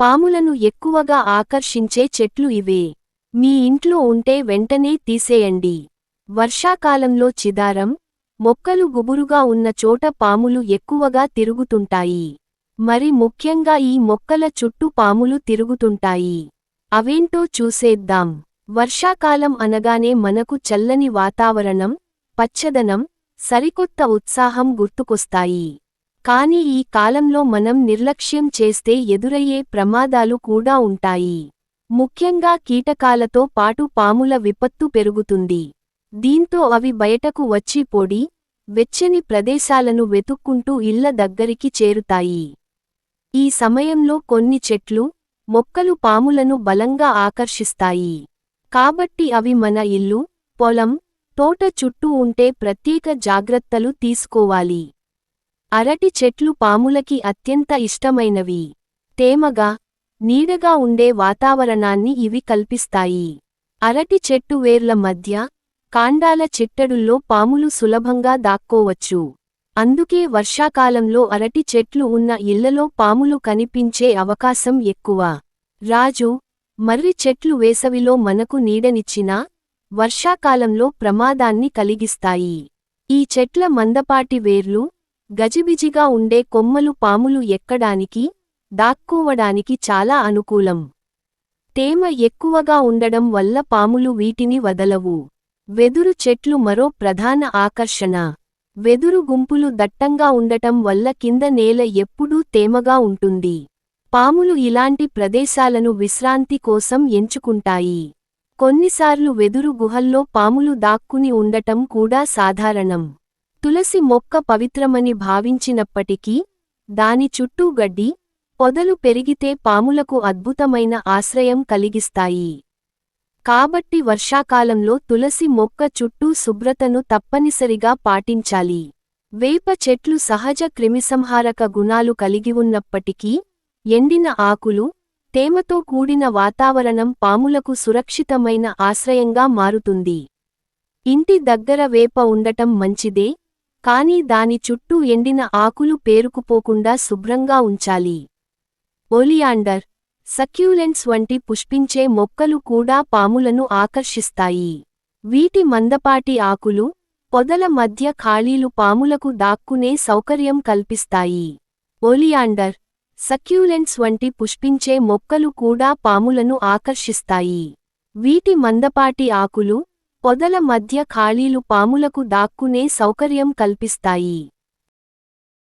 పాములను ఎక్కువగా ఆకర్షించే చెట్లు ఇవే. మీ ఇంట్లో ఉంటే వెంటనే తీసేయండి. వర్షాకాలంలో చిదారం మొక్కలు గుబురుగా ఉన్న చోట పాములు ఎక్కువగా తిరుగుతుంటాయి. మరి ముఖ్యంగా ఈ మొక్కల చుట్టూ పాములు తిరుగుతుంటాయి. అవేంటో చూసేద్దాం. వర్షాకాలం అనగానే మనకు చల్లని వాతావరణం పచ్చదనం సరికొత్త ఉత్సాహం గుర్తుకొస్తాయి. కాని ఈ కాలంలో మనం నిర్లక్ష్యం చేస్తే ఎదురయ్యే ప్రమాదాలు కూడా ఉంటాయి. ముఖ్యంగా కీటకాలతో పాటు పాముల విపత్తు పెరుగుతుంది. దీంతో అవి బయటకు వచ్చి పొడి వెచ్చని ప్రదేశాలను వెతుక్కుంటూ ఇళ్ళ దగ్గరికి చేరుతాయి. ఈ సమయంలో కొన్ని చెట్లు మొక్కలు పాములను బలంగా ఆకర్షిస్తాయి. కాబట్టి అవి మన ఇల్లు పొలం తోట చుట్టూ ఉంటే ప్రత్యేక జాగ్రత్తలు తీసుకోవాలి. అరటి చెట్లు పాములకి అత్యంత ఇష్టమైనవి. తేమగా నీడగా ఉండే వాతావరణాన్ని ఇవి కల్పిస్తాయి. అరటి చెట్టు వేర్ల మధ్య కాండాల చిట్టడుల్లో పాములు సులభంగా దాక్కోవచ్చు. అందుకే వర్షాకాలంలో అరటి చెట్లు ఉన్న ఇళ్ళలో పాములు కనిపించే అవకాశం ఎక్కువ. రాజు మర్రి చెట్లు వేసవిలో మనకు నీడనిచ్చినా వర్షాకాలంలో ప్రమాదాన్ని కలిగిస్తాయి. ఈ చెట్ల మందపాటి వేర్లు గజిబిజిగా ఉండే కొమ్మలు పాములు ఎక్కడానికి దాక్కోవడానికి చాలా అనుకూలం. తేమ ఎక్కువగా ఉండడం వల్ల పాములు వీటిని వదలవు. వెదురు చెట్లు మరో ప్రధాన ఆకర్షణ. వెదురు గుంపులు దట్టంగా ఉండటం వల్ల కింద నేల ఎప్పుడూ తేమగా ఉంటుంది. పాములు ఇలాంటి ప్రదేశాలను విశ్రాంతి కోసం ఎంచుకుంటాయి. కొన్నిసార్లు వెదురు గుహల్లో పాములు దాక్కుని ఉండటం కూడా సాధారణం. తులసి మొక్క పవిత్రమని భావించినప్పటికీ దాని చుట్టూ గడ్డి పొదలు పెరిగితే పాములకు అద్భుతమైన ఆశ్రయం కలిగిస్తాయి. కాబట్టి వర్షాకాలంలో తులసి మొక్క చుట్టూ శుభ్రతను తప్పనిసరిగా పాటించాలి. వేప చెట్లు సహజ క్రిమిసంహారక గుణాలు కలిగి ఉన్నప్పటికీ ఎండిన ఆకులు తేమతో కూడిన వాతావరణం పాములకు సురక్షితమైన ఆశ్రయంగా మారుతుంది. ఇంటి దగ్గర వేప ఉండటం మంచిదే కానీ దాని చుట్టూ ఎండిన ఆకులు పేరుకుపోకుండా శుభ్రంగా ఉంచాలి. ఒలియాండర్ సక్యూలెంట్స్ వంటి పుష్పించే మొక్కలు కూడా పాములను ఆకర్షిస్తాయి. వీటి మందపాటి ఆకులు పొదల మధ్య ఖాళీలు పాములకు దాక్కునే సౌకర్యం కల్పిస్తాయి. ఒలియాండర్ సక్యూలెంట్స్ వంటి పుష్పించే మొక్కలు కూడా పాములను ఆకర్షిస్తాయి. వీటి మందపాటి ఆకులు పొదల మధ్య ఖాళీలు పాములకు దాక్కునే సౌకర్యం కల్పిస్తాయి.